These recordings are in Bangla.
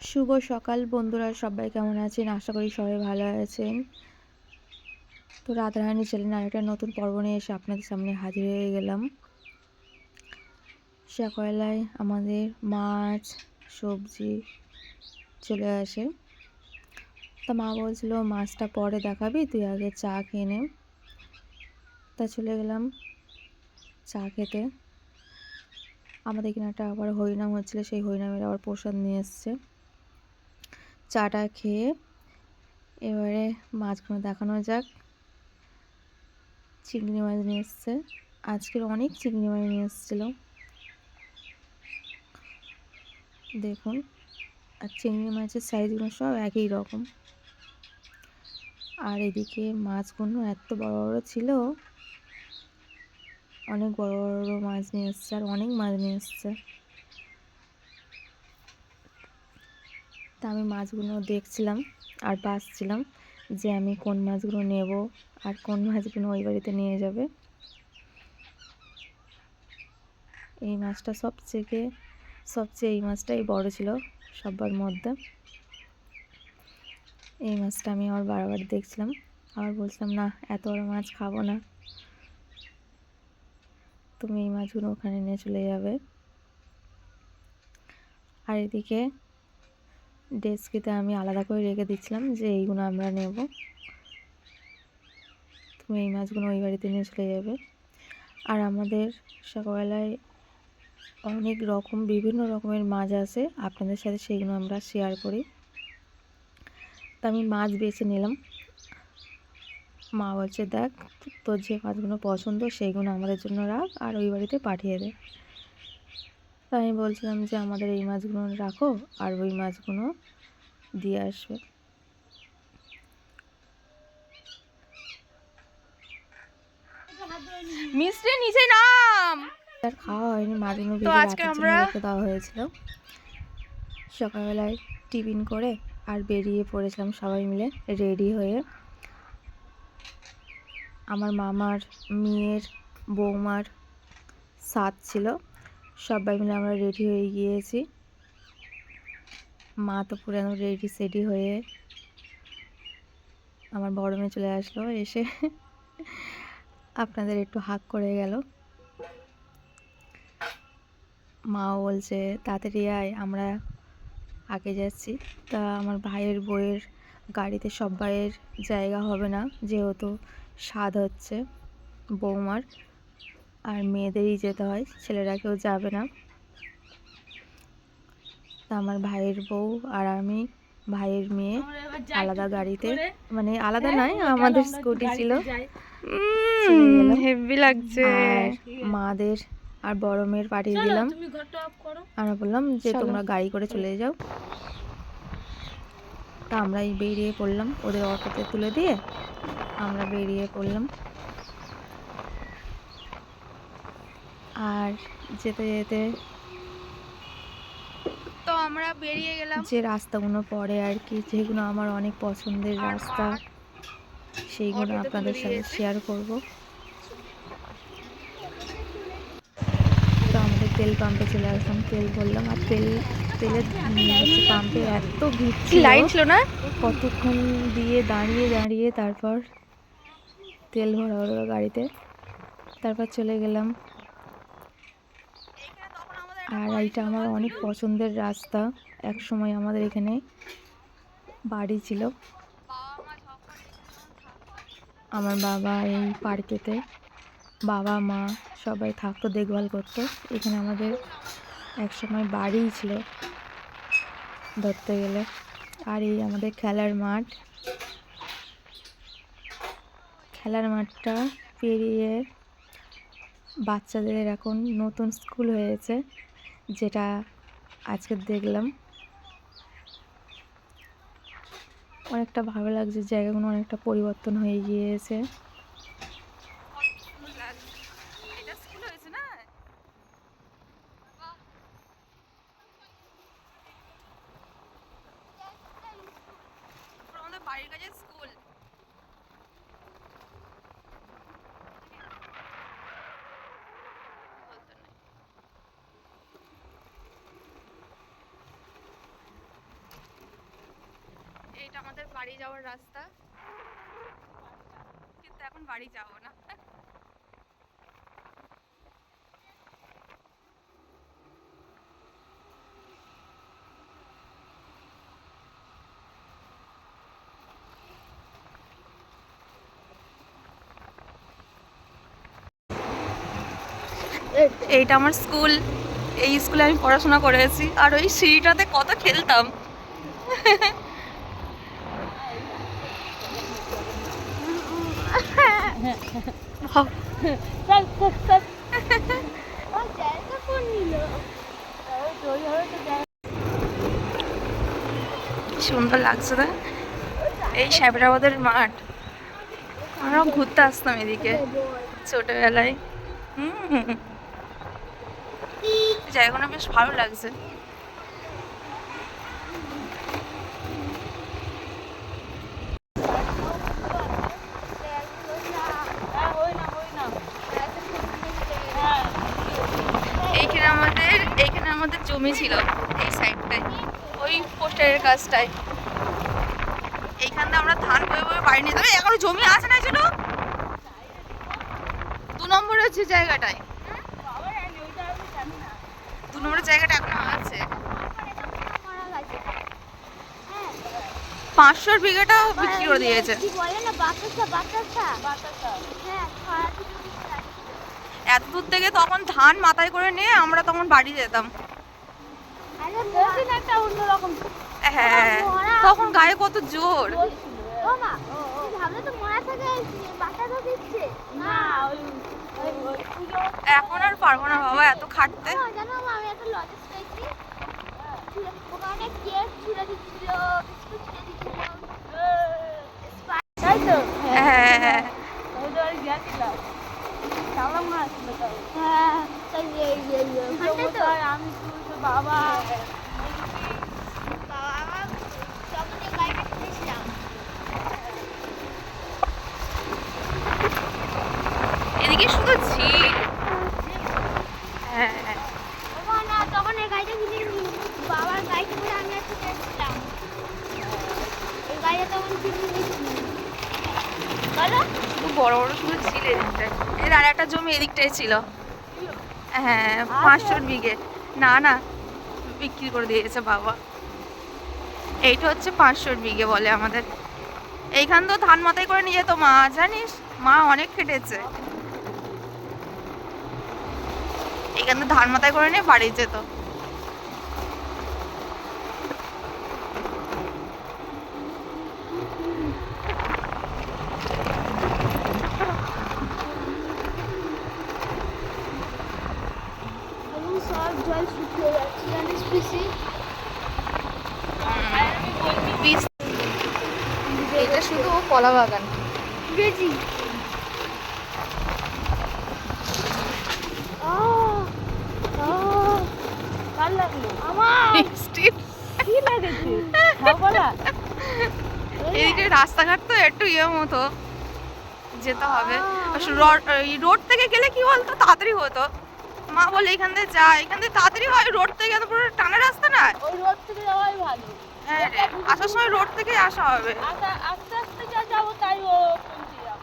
শুভ সকাল বন্ধুরা, সবাই কেমন আছেন? আশা করি সবাই ভালো আছেন। তো রাধারানী চ্যানেল আরেকটা নতুন পর্ব নিয়ে এসে আপনাদের সামনে হাজির হয়ে গেলাম। সকালবেলায় আমাদের মাছ, সবজি চলে আসে। তা মা বলছিল, মাছটা পরে দেখাবি, তুই আগে চা খেয়ে নে। তা চলে গেলাম চা খেতে। আমাদের এখানে একটা আবার হরিনাম হচ্ছিল, সেই হরিনামের আবার প্রসাদ নিয়ে এসছে। চাটা খেয়ে এবারে মাছগুলো দেখানো যাক। চিংড়ি মাছ নিয়ে এসছে। আজকের অনেক চিংড়ি মাছ নিয়ে এসেছিল। দেখুন, আর চিংড়ি মাছের সাইজগুলো সব একই রকম। আর এদিকে মাছগুলো এত বড় বড় ছিল। অনেক বড় বড় মাছ নিয়ে এসছে আর অনেক মাছ নিয়ে এসছে। তা আমি মাছগুলো দেখছিলাম আর বাছছিলাম যে আমি কোন মাছগুলো নেব আর কোন মাছগুলো ওই বাড়িতে নিয়ে যাবে। এই মাছটা সবচেয়ে সবচেয়ে এই মাছটাই বড় ছিল সবার মধ্যে। এই মাছটা আমি আমার বারবার দেখছিলাম। আবার বলছিলাম, না, এত বড় মাছ খাব না। তুমি এই মাছগুলো ওখানে নিয়ে চলে যাবে। আর এদিকে ডেস্কিতে আমি আলাদা করে রেখে দিচ্ছিলাম যে এইগুলো আমরা নেব। তুমি এই মাছগুলো ওই বাড়িতে নিয়ে চলে যাবে। আর আমাদের সকালবেলায় অনেক রকম, বিভিন্ন রকমের মাছ আছে। আপনাদের সাথে সেইগুলো আমরা শেয়ার করি। তা আমি মাছ বেছে নিলাম। মা বলছে, দেখ, তোর যে মাছগুলো পছন্দ সেইগুলো আমাদের জন্য রাখ আর ওই বাড়িতে পাঠিয়ে দে। তা আমি বলছিলাম যে আমাদের এই মাছগুলো রাখো আর ওই মাছগুলো দিয়ে আসবে। মিস্ত্রি নিচে নাম! আর খাওয়া হয়নি মাছগুলো তো আজকে আমরা- দেওয়া হয়েছিল। সকালবেলায় টিফিন করে আর বেরিয়ে পড়েছিলাম সবাই মিলে রেডি হয়ে। আমার মামার মেয়ের বৌমার সাত ছিল। সবাই মিলে আমরা রেডি হয়ে গিয়েছি। মা তো পুরো একদম রেডি সেডি হয়ে আমার বড় মেয়ে চলে আসলো, এসে আপনাদের একটু হাক করে গেল। মাও বলছে, তাড়াতাড়ি আয়, আমরা আগে যাচ্ছি। তা আমার ভাইয়ের বইয়ের গাড়িতে সবাইয়ের জায়গা হবে না, যেহেতু স্বাদ হচ্ছে বৌমার। আর মেয়েদেরই যেতে হয় ছেলেরা কেউ যাবে না। তা আমার ভাইয়ের বউ আর আমি ভাইয়ের মেয়ে আলাদা গাড়িতে। মানে আলাদা নয় আমাদের স্কুটি ছিল। হেভি লাগছে। মাদের আর বড় মেয়ের পাঠিয়ে দিলাম। তুমি ঘরটা অফ করো। আমরা বললাম যে তোমরা গাড়ি করে চলে যাও। তা আমরাই বেরিয়ে পড়লাম ওদের অটোতে তুলে দিয়ে আমরা বেরিয়ে পড়লাম। আর যেতে যেতে তো আমরা বেরিয়ে গেলাম। যে রাস্তাগুলো পড়ে আর কি যেগুলো আমার অনেক পছন্দের রাস্তা সেইগুলো আপনাদের সাথে শেয়ার করব। তো আমাদের তেল পাম্পে চলে আসলাম। তেল ভরলাম আর তেল তেলের পাম্পে এত ভিড় লাইন ছিল না? কতক্ষণ দিয়ে দাঁড়িয়ে দাঁড়িয়ে তারপর তেল ভরা হলো গাড়িতে। তারপর চলে গেলাম আর এইটা আমার অনেক পছন্দের রাস্তা। এক সময় আমাদের এখানে বাড়ি ছিল। আমার বাবা এই পার্কেতে বাবা, মা সবাই থাকতো, দেখভাল করতো। এখানে আমাদের এক সময় বাড়িই ছিল ধরতে গেলে। আর এই আমাদের খেলার মাঠ। খেলার মাঠটা পেরিয়ে বাচ্চাদের এখন নতুন স্কুল হয়েছে। যেটা আজকে দেখলাম। অনেকটা ভালো লাগছে জায়গাগুলো অনেকটা পরিবর্তন হয়ে গিয়েছে। বাড়ির কাছে এইটা আমাদের বাড়ি যাওয়ার রাস্তা। কিন্তু এখন বাড়ি যাব না। এইটা আমার স্কুল। এই স্কুলে আমি পড়াশোনা করেছি। আর ওই সিঁড়িটাতে কত খেলতাম। কি সুন্দর লাগছে না? এই সাহেবরাবাদের মাঠ। আমরাও ঘুরতে আসতাম এদিকে ছোটবেলায়। হুম। জায়গাটা বেশ ভালো লাগছে এইখানে আমাদের এইখানে জমি ছিল এই সাইডটায় ওই পোস্টারের কাজটায়। এইখানে আমরা ধান বয়ে বয়ে বাড়ি নিয়ে যাবে। এখনও জমি আছে না ছিল দু নম্বরের হচ্ছে জায়গাটায়। দু নম্বরের জায়গাটা এখনও আছে। পাঁচশোর বিঘাটাও বিক্রি করে দিয়েছে। হ্যাঁ এত দূর থেকে তখন ধান মাথায় করে নিয়ে আমরা তখন বাড়ি যেতাম আরে বলছি না একটা অন্যরকম হ্যাঁ তখন গায়ে কত জোর। এখন আর পারব না বাবা এত খাটতে। হ্যাঁ। হ্যাঁ বাবা এদিকে শুধু ঝিল হ্যাঁ। তখন এই গাড়িটা কিনে বাবার গাড়িটা করে আমি একটা কিনেছিলাম এই গাড়িটা তখন কিনে নিয়েছি বলো শুধু বড় বড় শুধু ঝিল এদিকটায়। এর আর একটা জমি এদিকটায় ছিল। হ্যাঁ পাঁচশোর বিঘে। না না বিক্রি করে দিয়েছে বাবা। এইটা হচ্ছে পাঁচশোর বিঘে বলে আমাদের। এইখান তো ধান মাথায় করে নিয়ে যেত মা জানিস? মা অনেক খেটেছে। এইখান তো ধান মাথায় করে নিয়ে বাড়ি যেত এবং সব জল শুকিয়ে যাচ্ছে জানিস পিসি বীজ এটা শুধু কলা বাগান না। এদিকে রাস্তাঘাট তো একটু ইয়ে মতো। যেতে হবে। রোড থেকে গেলে কি বলতো? তাড়াতাড়ি হতো। মা বলে এখান থেকে যা এখান থেকে তাড়াতাড়ি হয়। রোড থেকে এত পুরো টানা রাস্তা না? ওই রোড থেকে যাওয়াই ভালো। হ্যাঁ আসার সময় রোড থেকে আসা হবে আস্তে আস্তে আস্তে যা যাব তাই ও পৌঁছে যাব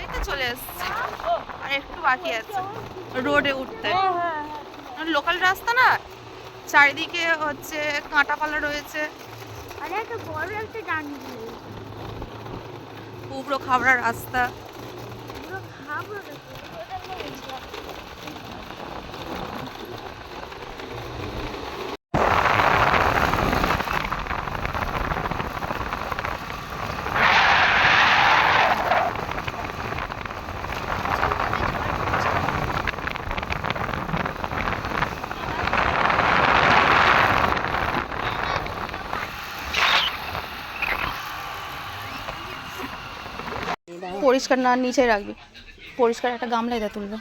এই তো চলে এসছে আর একটু বাকি আছে। রোডে উঠতে। হ্যাঁ, হ্যাঁ, হ্যাঁ। লোকাল রাস্তা না? চারিদিকে হচ্ছে কাঁটাপালা রয়েছে। আরে একটা বড় একটা ডান্ডি উবড়ো খাবড়া রাস্তা। পুরো খাব নাকি? ওটা বলেছিলাম। পরিষ্কার না নিচে রাখবি। পরিষ্কার একটা গামলায় দে তুলবে।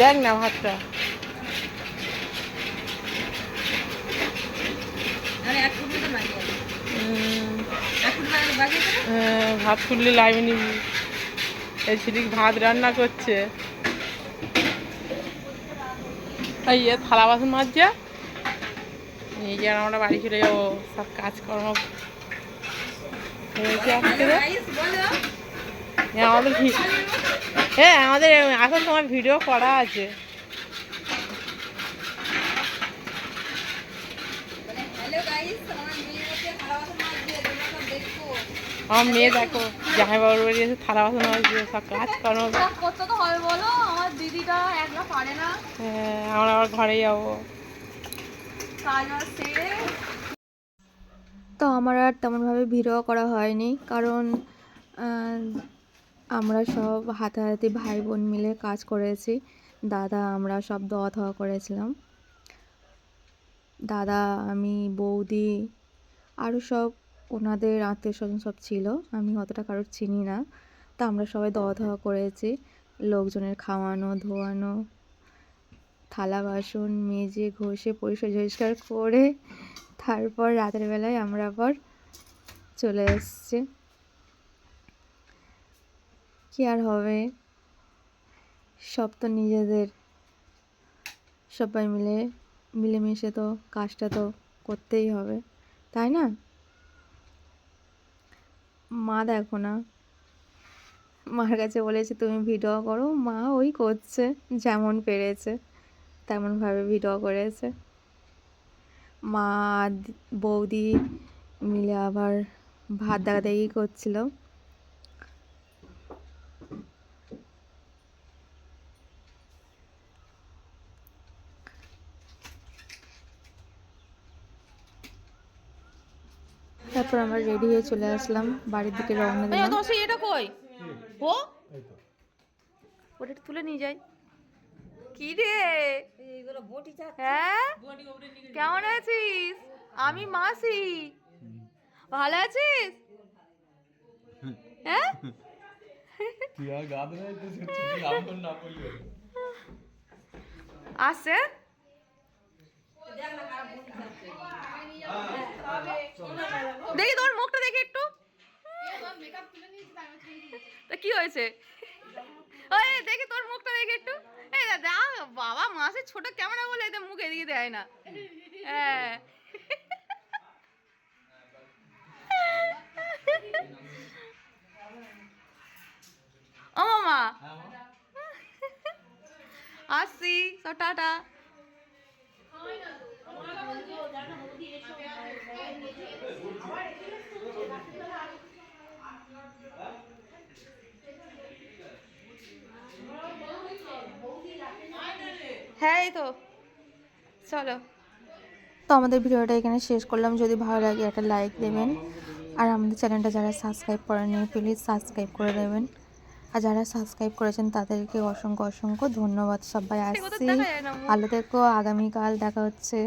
দেখ না ভাতটা। ভাত তুললে লাইভে নিবি। এই ছিলিক ভাত রান্না করছে। ইয়ে থালা বাসন মাজছে। এই যে আমরা বাড়ি চলে যাব সব কাজকর্ম। হ্যাঁ, আমাদের হ্যাঁ আমাদের আসার সময় ভিডিও করা আছে। আমার মেয়ে দেখো জামাই বাবুর বাড়ি এসে থালা বাসন মাজছে সব কাজকর্ম। করতে তো হবে বলো। দিদিটা একলা পারে না। হ্যাঁ, আমরা আবার ঘরে যাব। কাজ সেরে। তো আমার আর তেমনভাবে ভিডিও করা হয়নি কারণ আমরা সব হাতাহাতি ভাই বোন মিলে কাজ করেছি। দাদা আমরা সব দোয়া থাওয়া করেছিলাম। দাদা আমি বৌদি আরও সব ওনাদের আত্মীয় স্বজন সব ছিল। আমি অতটা কারোর চিনি না। তা আমরা সবাই দোয়া থাওয়া করেছি। লোকজনের খাওয়ানো, ধোয়ানো, থালা, বাসন মেজে, ঘষে, পরিষ্কার, ঝরিষ্কার করে তারপর রাতের বেলায় আমরা আবার চলে এসছি। কি আর হবে? সব তো নিজেদের। সবাই মিলে, মিলেমিশে তো কাজটা তো করতেই হবে, তাই না? মা দেখো না। মার কাছে বলেছে তুমি ভিডিও করো মা ওই করছে যেমন পেরেছে তেমনভাবে ভিডিও করেছে। মা বৌদি মিলে আবার ভাত দেখা দেখি করছিল। তারপর আমরা রেডি হয়ে চলে আসলাম বাড়ির দিকে রওনা দিলাম। এটা কই? ও? ওটা তুলে নিয়ে যাই। কি রে? হ্যাঁ? কেমন আছিস? আমি মাসি। ভালো আছিস? হ্যাঁ? আসছে? দেখি তোমার মুখটা দেখি একটু। তা কি হয়েছে? ওই দেখি তোর মুখটা দেখি একটু। এই দাদা বাবা মাসে ছোট ক্যামেরা বলে এদের মুখ এদিকে দেয় না। হ্যাঁ। ও মামা। আসছি সব টাটা। হ্যাঁ এই তো। চলো। তো আমাদের ভিডিওটা এখানে শেষ করলাম। যদি ভালো লাগে একটা লাইক দেবেন। আর আমাদের চ্যানেলটা যারা সাবস্ক্রাইব করেনি প্লিজ সাবস্ক্রাইব করে দেবেন। আর যারা সাবস্ক্রাইব করেছেন তাদেরকে অসংখ্য অসংখ্য ধন্যবাদ সবাই। আসছি। ভালো থেকো। আগামীকাল দেখা হচ্ছে।